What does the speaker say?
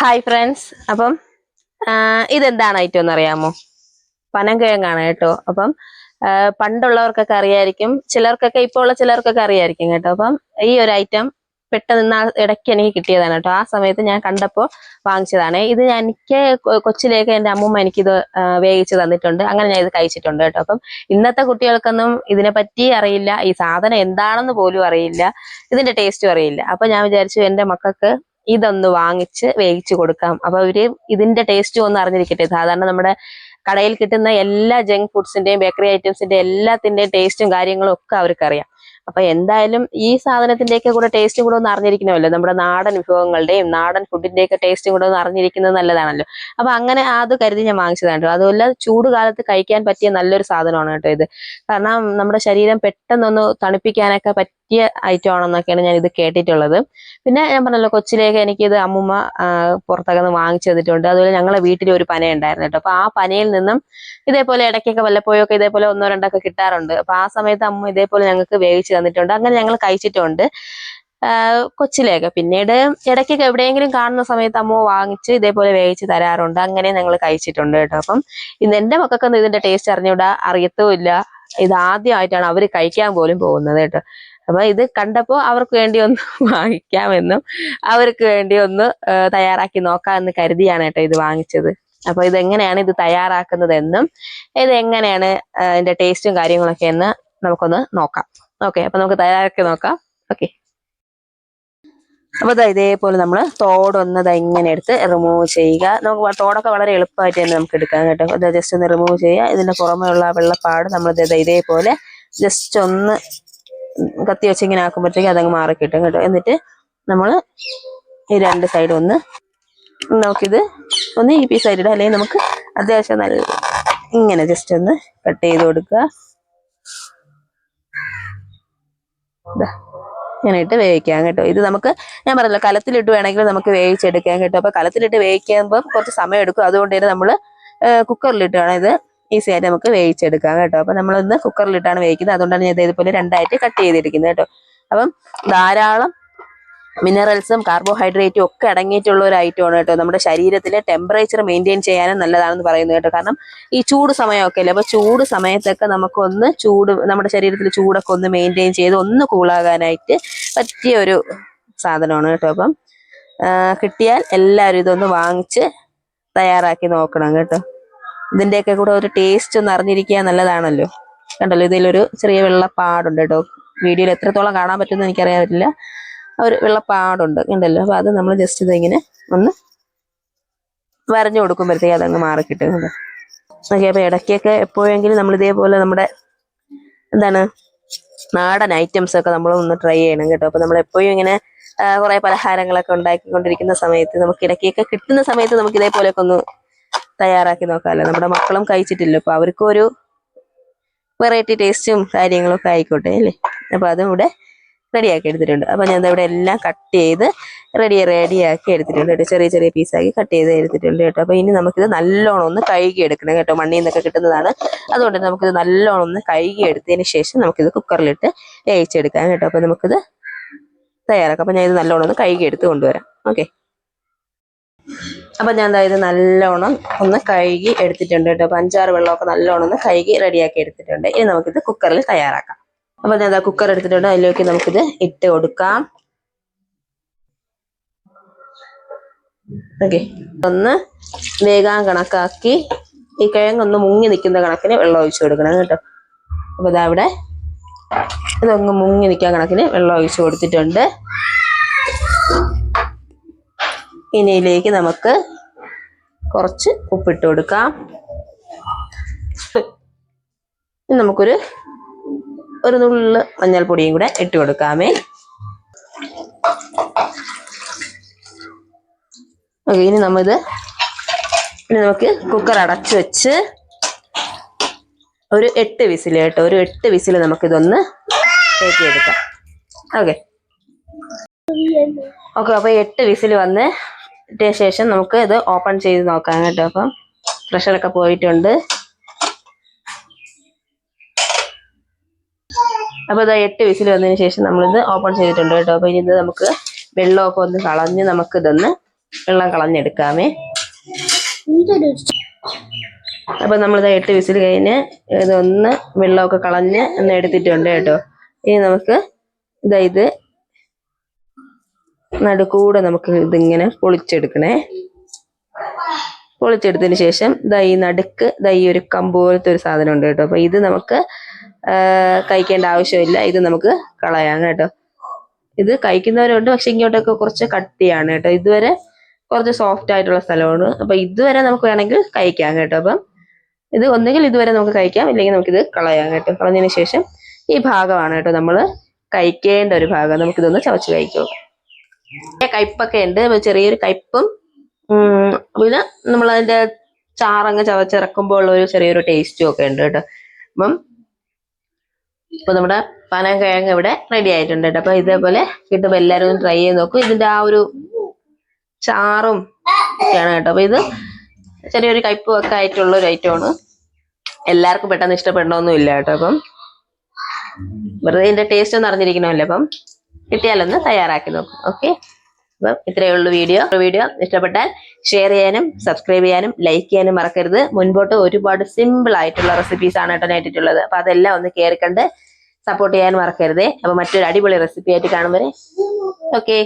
Hi friends അപ്പം ഇതെന്താണ് item എന്ന് അറിയാമോ പനങ്കിഴങ്ങാണ് കേട്ടോ. അപ്പം പണ്ടുള്ളവർക്കൊക്കെ അറിയായിരിക്കും. ചിലർക്കൊക്കെ ഇപ്പോൾ ഉള്ള ചിലർക്കൊക്കെ അറിയായിരിക്കും കേട്ടോ. അപ്പം ഈ ഒരു ഐറ്റം പെട്ടെന്ന് ഇടയ്ക്ക് എനിക്ക് കിട്ടിയതാണ് കേട്ടോ. ആ സമയത്ത് ഞാൻ കണ്ടപ്പോൾ വാങ്ങിച്ചതാണ്. ഇത് ഞാൻ എനിക്ക് കൊച്ചിലേക്ക് എന്റെ അമ്മൂമ്മ എനിക്കിത് വേവിച്ച് തന്നിട്ടുണ്ട്. അങ്ങനെ ഞാൻ ഇത് കഴിച്ചിട്ടുണ്ട് കേട്ടോ. അപ്പം ഇന്നത്തെ കുട്ടികൾക്കൊന്നും ഇതിനെപ്പറ്റി അറിയില്ല. ഈ സാധനം എന്താണെന്ന് പോലും അറിയില്ല. ഇതിന്റെ ടേസ്റ്റും അറിയില്ല. അപ്പൊ ഞാൻ വിചാരിച്ചു എന്റെ മക്കൾക്ക് ഇതൊന്ന് വാങ്ങിച്ച് വേവിച്ച് കൊടുക്കാം. അപ്പൊ അവർ ഇതിന്റെ ടേസ്റ്റ് ഒന്ന് അറിഞ്ഞിരിക്കട്ടെ. സാധാരണ നമ്മുടെ കടയിൽ കിട്ടുന്ന എല്ലാ ജങ്ക് ഫുഡ്സിന്റെയും ബേക്കറി ഐറ്റംസിന്റെയും എല്ലാത്തിന്റെയും ടേസ്റ്റും കാര്യങ്ങളും ഒക്കെ അവർക്ക് അറിയാം അപ്പൊ എന്തായാലും ഈ സാധനത്തിന്റെയൊക്കെ കൂടെ ടേസ്റ്റും കൂടെ ഒന്ന് അറിഞ്ഞിരിക്കണമല്ലോ. നമ്മുടെ നാടൻ വിഭവങ്ങളുടെയും നാടൻ ഫുഡിന്റെ ഫുഡിന്റെയൊക്കെ ടേസ്റ്റും കൂടെ ഒന്ന് അറിഞ്ഞിരിക്കുന്നത് നല്ലതാണല്ലോ. അപ്പൊ അങ്ങനെ അത് കരുതി ഞാൻ വാങ്ങിച്ചതാണ് കേട്ടോ. അതുമല്ല ചൂട് കാലത്ത് കഴിക്കാൻ പറ്റിയ നല്ലൊരു സാധനമാണ് കേട്ടോ ഇത്. കാരണം നമ്മുടെ ശരീരം പെട്ടെന്നൊന്ന് തണുപ്പിക്കാനൊക്കെ പറ്റിയ ഐറ്റം ആണെന്നൊക്കെയാണ് ഞാൻ ഇത് കേട്ടിട്ടുള്ളത്. പിന്നെ ഞാൻ പറഞ്ഞല്ലോ കൊച്ചിലേക്ക് എനിക്കിത് അമ്മുമ്മ ആ, പുറത്തൊക്കെ നിന്ന് വാങ്ങിച്ചു തന്നിട്ടുണ്ട്. അതുപോലെ ഞങ്ങളെ വീട്ടിൽ ഒരു പന ഉണ്ടായിരുന്നു കേട്ടോ. അപ്പൊ ആ പനയിൽ നിന്നും ഇതേപോലെ ഇടയ്ക്കൊക്കെ വല്ലപ്പോഴൊക്കെ ഇതേപോലെ ഒന്നോ രണ്ടൊക്കെ കിട്ടാറുണ്ട്. അപ്പൊ ആ സമയത്ത് അമ്മ ഇതേപോലെ ഞങ്ങൾക്ക് വേവിച്ച് തന്നിട്ടുണ്ട്. അങ്ങനെ ഞങ്ങൾ കഴിച്ചിട്ടുണ്ട്. കൊച്ചിലേക്ക് പിന്നീട് ഇടയ്ക്കൊക്കെ എവിടെയെങ്കിലും കാണുന്ന സമയത്ത് അമ്മ വാങ്ങിച്ച് ഇതേപോലെ വേവിച്ച് തരാറുണ്ട്. അങ്ങനെ ഞങ്ങൾ കഴിച്ചിട്ടുണ്ട് കേട്ടോ. അപ്പം ഇന്ന് എന്റെ മക്കൾക്കൊന്നും ഇതിന്റെ ടേസ്റ്റ് അറിഞ്ഞൂടാ അറിയത്തുമില്ല ഇത് ആദ്യമായിട്ടാണ് അവർ കഴിക്കാൻ പോലും പോകുന്നത് കേട്ടോ. അപ്പൊ ഇത് കണ്ടപ്പോ അവർക്ക് വേണ്ടി ഒന്ന് വാങ്ങിക്കാമെന്നും അവർക്ക് വേണ്ടി ഒന്ന് തയ്യാറാക്കി നോക്കാമെന്ന് കരുതിയാണ് കേട്ടോ ഇത് വാങ്ങിച്ചത്. അപ്പൊ ഇത് എങ്ങനെയാണ് ഇത് തയ്യാറാക്കുന്നതെന്നും ഇത് എങ്ങനെയാണ് ഇതിന്റെ ടേസ്റ്റും കാര്യങ്ങളൊക്കെ എന്ന് നമുക്കൊന്ന് നോക്കാം. ഓക്കെ അപ്പൊ നമുക്ക് തയ്യാറാക്കി നോക്കാം. ഓക്കെ അപ്പൊ ഇതേപോലെ നമ്മൾ തോടൊന്ന് ദാ ഇങ്ങനെ എടുത്ത് റിമൂവ് ചെയ്യുക. നമുക്ക് തോടൊക്കെ വളരെ എളുപ്പമായിട്ട് തന്നെ നമുക്ക് എടുക്കാം കേട്ടോ. അത് ജസ്റ്റ് ഒന്ന് റിമൂവ് ചെയ്യുക. ഇതിന്റെ പുറമെയുള്ള വെള്ളപ്പാട് നമ്മൾ ഇതേപോലെ ജസ്റ്റ് ഒന്ന് കത്തി വെച്ച് ഇങ്ങനെ ആക്കുമ്പോഴത്തേക്ക് അതങ്ങ് മാറി കിട്ടും കേട്ടോ. എന്നിട്ട് നമ്മൾ ഈ രണ്ട് സൈഡ് ഒന്ന് നമുക്കിത് ഒന്ന് ഈ പി ആയിട്ട് ഇടാം. അല്ലെങ്കിൽ നമുക്ക് അത്യാവശ്യം നല്ല ഇങ്ങനെ ജസ്റ്റ് ഒന്ന് കട്ട് ചെയ്ത് കൊടുക്കുക ദാ, ഇങ്ങനെ ഇട്ട് വേവിക്കാം കേട്ടോ. ഇത് നമുക്ക് ഞാൻ പറഞ്ഞല്ലോ കലത്തിലിട്ട് വേണമെങ്കിൽ നമുക്ക് വേവിച്ചെടുക്കാം കേട്ടോ. അപ്പൊ കലത്തിലിട്ട് വേവിക്കുമ്പോൾ കുറച്ച് സമയം എടുക്കും. അതുകൊണ്ട് തന്നെ നമ്മൾ കുക്കറിലിട്ട് വേണം ഇത് ഈസി ആയിട്ട് നമുക്ക് വേവിച്ചെടുക്കാം കേട്ടോ. അപ്പൊ നമ്മളൊന്ന് കുക്കറിലിട്ടാണ് വേവിക്കുന്നത്. അതുകൊണ്ടാണ് ഞാൻ ഇതുപോലെ രണ്ടായിട്ട് കട്ട് ചെയ്തിരിക്കുന്നത് കേട്ടോ. അപ്പം ധാരാളം മിനറൽസും കാർബോഹൈഡ്രേറ്റും ഒക്കെ അടങ്ങിയിട്ടുള്ള ഒരു ഐറ്റമാണ് കേട്ടോ. നമ്മുടെ ശരീരത്തിലെ ടെമ്പറേച്ചർ മെയിന്റെയിൻ ചെയ്യാനും നല്ലതാണെന്ന് പറയുന്നത് കേട്ടോ. കാരണം ഈ ചൂട് സമയമൊക്കെ അല്ലേ? അപ്പോൾ ചൂട് സമയത്തൊക്കെ നമുക്കൊന്ന് ചൂട് നമ്മുടെ ശരീരത്തിൽ ചൂടൊക്കെ ഒന്ന് മെയിന്റെയിൻ ചെയ്ത് ഒന്ന് കൂളാകാനായിട്ട് പറ്റിയ ഒരു സാധനമാണ് കേട്ടോ അപ്പം. കിട്ടിയാൽ എല്ലാവരും ഇതൊന്ന് വാങ്ങിച്ച് തയ്യാറാക്കി നോക്കണം കേട്ടോ. ഇതിന്റെയൊക്കെ കൂടെ ഒരു ടേസ്റ്റ് ഒന്ന് അറിഞ്ഞിരിക്കുക നല്ലതാണല്ലോ. കണ്ടല്ലോ ഇതിലൊരു ചെറിയ വെള്ളപ്പാടുണ്ട് കേട്ടോ. വീഡിയോയിൽ എത്രത്തോളം കാണാൻ പറ്റുമെന്ന് എനിക്കറിയാൻ പറ്റില്ല. ഒരു വെള്ളപ്പാടുണ്ട് ഉണ്ടല്ലോ അപ്പൊ അത് നമ്മൾ ജസ്റ്റ് ഇതിങ്ങനെ ഒന്ന് വരഞ്ഞു കൊടുക്കുമ്പോഴത്തേക്ക് അതങ്ങ് മാറി കിട്ടും ഓക്കെ അപ്പൊ ഇടയ്ക്കൊക്കെ എപ്പോഴെങ്കിലും നമ്മൾ ഇതേപോലെ നമ്മുടെ എന്താണ് നാടൻ ഐറ്റംസ് ഒക്കെ നമ്മൾ ഒന്ന് ട്രൈ ചെയ്യണം കേട്ടോ? അപ്പൊ നമ്മൾ എപ്പോഴും ഇങ്ങനെ കുറേ പലഹാരങ്ങളൊക്കെ ഉണ്ടാക്കിക്കൊണ്ടിരിക്കുന്ന സമയത്ത് നമുക്ക് ഇടയ്ക്കൊക്കെ കിട്ടുന്ന സമയത്ത് നമുക്ക് ഇതേപോലെയൊക്കെ ഒന്ന് തയ്യാറാക്കി നോക്കാമല്ലോ. നമ്മുടെ മക്കളും കഴിച്ചിട്ടില്ല അപ്പൊ അവർക്കും ഒരു വെറൈറ്റി ടേസ്റ്റും കാര്യങ്ങളൊക്കെ ആയിക്കോട്ടെ അല്ലേ? അപ്പൊ അതും ഇവിടെ റെഡിയാക്കി എടുത്തിട്ടുണ്ട്. അപ്പൊ ഞാൻ ഇവിടെ എല്ലാം കട്ട് ചെയ്ത് റെഡി റെഡിയാക്കി എടുത്തിട്ടുണ്ട് കേട്ടോ. ചെറിയ ചെറിയ പീസാക്കി കട്ട് ചെയ്ത് എടുത്തിട്ടുണ്ട് കേട്ടോ. അപ്പൊ ഇനി നമുക്കിത് നല്ലോണം ഒന്ന് കഴുകി എടുക്കണം കേട്ടോ. മണ്ണിൽ നിന്നൊക്കെ കിട്ടുന്നതാണ്. അതുകൊണ്ട് നമുക്കിത് നല്ലോണം ഒന്ന് കഴുകി എടുത്തതിന് ശേഷം നമുക്കിത് കുക്കറിലിട്ട് വേവിച്ചെടുക്കാം കേട്ടോ. അപ്പൊ നമുക്കിത് തയ്യാറാക്കാം. അപ്പൊ ഞാൻ ഇത് നല്ലോണം ഒന്ന് കഴുകി എടുത്ത് കൊണ്ടുവരാം. ഓക്കെ. അപ്പൊ ഞാൻ എന്താ ഇത് നല്ലോണം ഒന്ന് കഴുകി എടുത്തിട്ടുണ്ട് കേട്ടോ. അപ്പൊ അഞ്ചാറ് വെള്ളമൊക്കെ നല്ലോണം ഒന്ന് കഴുകി റെഡിയാക്കി എടുത്തിട്ടുണ്ട്. ഇനി നമുക്കിത് കുക്കറിൽ തയ്യാറാക്കാം. അപ്പൊ ഞാൻ അതാ കുക്കർ എടുത്തിട്ടുണ്ട്. അതിലേക്ക് നമുക്കിത് ഇട്ട് കൊടുക്കാം. ഓക്കെ ഒന്ന് വേഗം കണക്കാക്കി ഈ കിഴങ്ങൊന്ന് മുങ്ങി നിൽക്കുന്ന കണക്കിന് വെള്ളം ഒഴിച്ചു കൊടുക്കണം കേട്ടോ. അപ്പൊ ഇതാ ഇവിടെ ഇതൊന്ന് മുങ്ങി നിൽക്കാൻ കണക്കിന് വെള്ളം ഒഴിച്ചു കൊടുത്തിട്ടുണ്ട്. ഇനിയിലേക്ക് നമുക്ക് കുറച്ച് ഉപ്പിട്ട് കൊടുക്കാം. നമുക്കൊരു ഒരു നുള്ള് മഞ്ഞൾപ്പൊടിയും കൂടെ ഇട്ട് കൊടുക്കാമേ. ഓക്കെ ഇനി നമ്മിത് ഇനി നമുക്ക് കുക്കർ അടച്ചു വെച്ച് ഒരു എട്ട് വിസിൽ കേട്ടോ ഒരു എട്ട് വിസിൽ നമുക്കിതൊന്ന് കയറ്റിയെടുക്കാം ഓക്കെ. ഓക്കെ അപ്പൊ എട്ട് വിസിൽ വന്ന് ശേഷം നമുക്ക് ഇത് ഓപ്പൺ ചെയ്ത് നോക്കാം കേട്ടോ അപ്പം പ്രഷറൊക്കെ പോയിട്ടുണ്ട്. അപ്പൊ ഇത് എട്ട് വിസിൽ വന്നതിന് ശേഷം നമ്മളിത് ഓപ്പൺ ചെയ്തിട്ടുണ്ട് കേട്ടോ. അപ്പോൾ ഇനി ഇത് നമുക്ക് വെള്ളമൊക്കെ ഒന്ന് കളഞ്ഞ് നമുക്ക് ഇതൊന്ന് വെള്ളം കളഞ്ഞെടുക്കാമേ. അപ്പം നമ്മളിത് എട്ട് വിസിൽ കഴിഞ്ഞ് ഇതൊന്ന് വെള്ളമൊക്കെ കളഞ്ഞ് ഒന്ന് എടുത്തിട്ടുണ്ട് കേട്ടോ. ഇനി നമുക്ക് ഇതാ ഇത് നടുക്കൂടെ നമുക്ക് ഇതിങ്ങനെ പൊളിച്ചെടുക്കണേ. പൊളിച്ചെടുത്തതിന് ശേഷം ദാ നടുക്ക് ദാ ഒരു കമ്പ് പോലത്തെ ഒരു സാധനം ഉണ്ട് കേട്ടോ. അപ്പൊ ഇത് നമുക്ക് കഴിക്കേണ്ട ആവശ്യമില്ല. ഇത് നമുക്ക് കളയാം കേട്ടോ. ഇത് കഴിക്കുന്നവരുണ്ട് പക്ഷെ ഇങ്ങോട്ടൊക്കെ കുറച്ച് കട്ടിയാണ് കേട്ടോ. ഇതുവരെ കുറച്ച് സോഫ്റ്റ് ആയിട്ടുള്ള സ്ഥലമാണ്. അപ്പൊ ഇതുവരെ നമുക്ക് വേണമെങ്കിൽ കഴിക്കാം കേട്ടോ. അപ്പം ഇത് ഒന്നുകിൽ ഇതുവരെ നമുക്ക് കഴിക്കാം ഇല്ലെങ്കിൽ നമുക്കിത് കളയാം കേട്ടോ. കളഞ്ഞതിന് ശേഷം ഈ ഭാഗമാണ് കേട്ടോ നമ്മൾ കഴിക്കേണ്ട ഒരു ഭാഗം. നമുക്കിതൊന്ന് ചവച്ച് കഴിക്കാം. കയ്പൊക്കെ ഉണ്ട്. ചെറിയൊരു കയ്പും ഉം, പിന്നെ നമ്മളതിന്റെ ചാറങ്ങ് ചവച്ചിറക്കുമ്പോൾ ഉള്ള ഒരു ചെറിയൊരു ടേസ്റ്റും ഒക്കെ ഉണ്ട് കേട്ടോ. അപ്പം ഇപ്പൊ നമ്മുടെ പനം കിഴങ്ങ് ഇവിടെ റെഡി ആയിട്ടുണ്ട് കേട്ടോ. അപ്പൊ ഇതേപോലെ കിട്ടുമ്പോൾ എല്ലാവരും ട്രൈ ചെയ്ത് നോക്കും. ഇതിന്റെ ആ ഒരു ചാറും ഒക്കെയാണ് കേട്ടോ. അപ്പൊ ഇത് ചെറിയൊരു കയ്പും ഒക്കെ ആയിട്ടുള്ള ഒരു ഐറ്റം ആണ്. എല്ലാവർക്കും പെട്ടെന്ന് ഇഷ്ടപ്പെടണമെന്നും ഇല്ല കേട്ടോ അപ്പം. വെറുതെ ഇതിന്റെ ടേസ്റ്റ് ഒന്ന് അറിഞ്ഞിരിക്കണമല്ലോ അപ്പം. കിട്ടിയാലൊന്ന് തയ്യാറാക്കി നോക്കും. ഓക്കെ അപ്പം ഇത്രയേ ഉള്ളൂ വീഡിയോ. വീഡിയോ. ഇഷ്ടപ്പെട്ടാൽ ഷെയർ ചെയ്യാനും സബ്സ്ക്രൈബ് ചെയ്യാനും ലൈക്ക് ചെയ്യാനും മറക്കരുത്. മുൻപോട്ട് ഒരുപാട് സിമ്പിൾ ആയിട്ടുള്ള റെസിപ്പീസ് ആണ് കേട്ടോ ഇട്ടിട്ടുള്ളത് അപ്പൊ അതെല്ലാം ഒന്ന് കയറി സപ്പോർട്ട് ചെയ്യാൻ മറക്കരുതേ. അപ്പൊ മറ്റൊരു അടിപൊളി റെസിപ്പി ആയിട്ട് കാണുമ്പോൾ ഓക്കെ